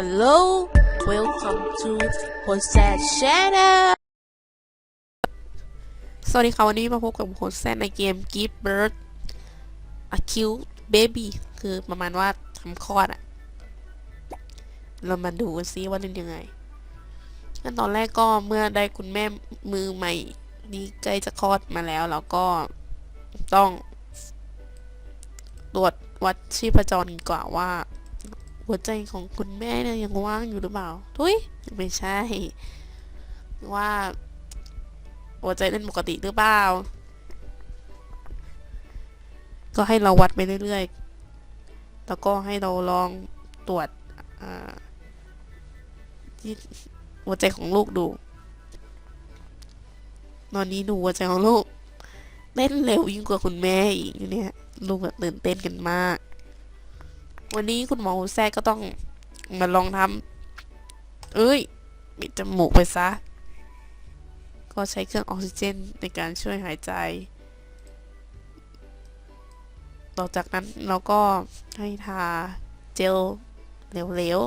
Hello welcome to Jose Channel สวัสดีค่ะวันนี้มาพบกับโฮสแซนในเกม Give Birth a Cute Baby คือประมาณว่าทำคลอดอะเรามาดูกันซิว่าเล่นยังไงขั้นตอนแรกก็เมื่อได้คุณแม่มือใหม่นี่ใกล้จะคลอดมาแล้วแล้วก็ต้องตรวจวัดชีพจรก่อนว่า หัวใจของคุณแม่เนี่ยยังว่างอยู่หรือเปล่าทุยไม่ใช่ ว่า หัวใจเต้นปกติหรือเปล่า ก็ให้เราวัดไปเรื่อยๆ แล้วก็ให้เราลองตรวจหัวใจของลูกดู ตอนนี้ดูหัวใจของลูกเต้นเร็วยิ่งกว่าคุณแม่อีกเนี่ย ลูกแบบตื่นเต้นกันมาก วันนี้คุณหมอแทกก็ต้องมาลองทำเอ้ยปิดจมูกไปซะ ก็ใช้เครื่องออกซิเจนในการช่วยหายใจ ต่อจากนั้นเราก็ให้ทาเจลเหลว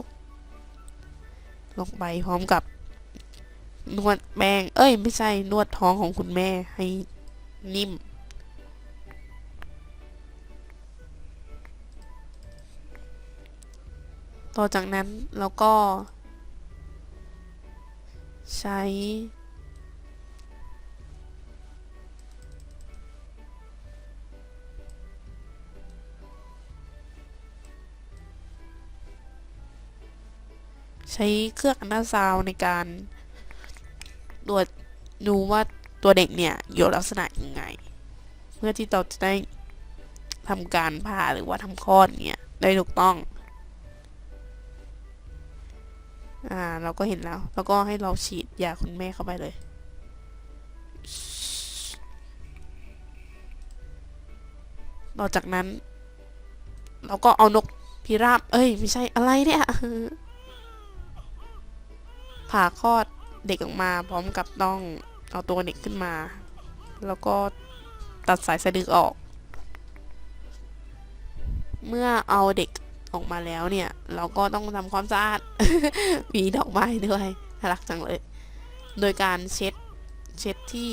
ๆ ลงไปพร้อมกับนวดแป้ง เอ้ย ไม่ใช่นวดท้องของคุณแม่ให้นิ่ม ต่อจากนั้นเราก็ ใช้ ใช้เครื่องอันดาซาวในการตรวจดูว่าตัวเด็กเนี่ยอยู่ลักษณะยังไง เพื่อที่เราจะได้ทำการผ่าหรือว่าทำคลอดเนี่ยได้ถูกต้อง อ่า เราก็เห็นแล้ว แล้วก็ให้เราฉีดยาคุณแม่เข้าไปเลย ต่อจากนั้น เราก็เอานกพิราบ เอ้ย ไม่ใช่อะไรเนี่ยผ่าคลอดเด็กออกมา พร้อมกับต้องเอาตัวเด็กขึ้นมา แล้วก็ตัดสายสะดือออก เมื่อเอาเด็ก ออกมาแล้วเนี่ย เราก็ต้องทำความสะอาดมีดอกไม้ด้วยน่ารักจังเลย โดยการเช็ดเช็ดที่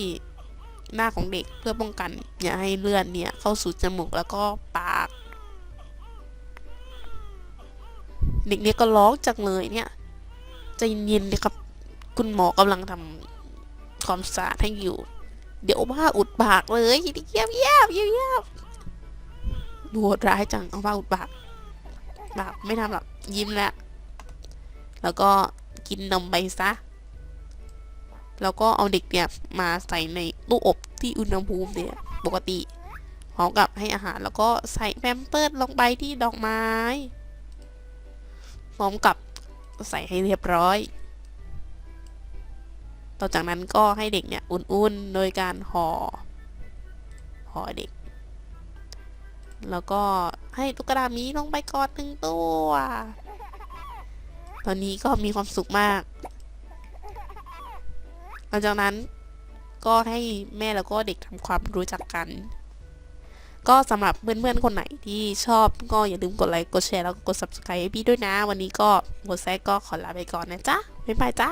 หน้าของเด็กเพื่อป้องกัน อย่าให้เลือดเนี่ยเข้าสู่จมูกแล้วก็ปาก เด็กเนี่ยก็ร้องจังเลยเนี่ยใจเย็นๆเลยครับ คุณหมอกำลังทำความสะอาดให้อยู่ เดี๋ยวผ้าอุดปากเลยเยียบเยียบเยียบเยียบดูโหดร้ายจังเอาผ้าอุดปาก ปากไม่ทำหรอกยิ้มแล้ว แล้วก็กินนมไปซะ แล้วก็เอาเด็กเนี่ยมาใส่ในตู้อบที่อุณหภูมิเนี่ยปกติพร้อมกับให้อาหารแล้วก็ใส่แพมเพิร์ดลงไปที่ดอกไม้พร้อมกับใส่ให้เรียบร้อย ต่อจากนั้นก็ให้เด็กเนี่ยอุ่นๆ โดยการห่อห่อเด็ก แล้วก็ให้ตุ๊กตามีลงไปกอดหนึ่งตัว ตอนนี้ก็มีความสุขมาก หลังจากนั้นก็ให้แม่แล้วก็เด็กทำความรู้จักกัน ก็สำหรับเพื่อนๆคนไหนที่ชอบก็อย่าลืมกดไลค์กดแชร์แล้วก็กด subscribe ให้พี่ด้วยนะ วันนี้ก็โมแซกก็ขอลาไปก่อนนะจ๊ะ บ๊ายบายจ้า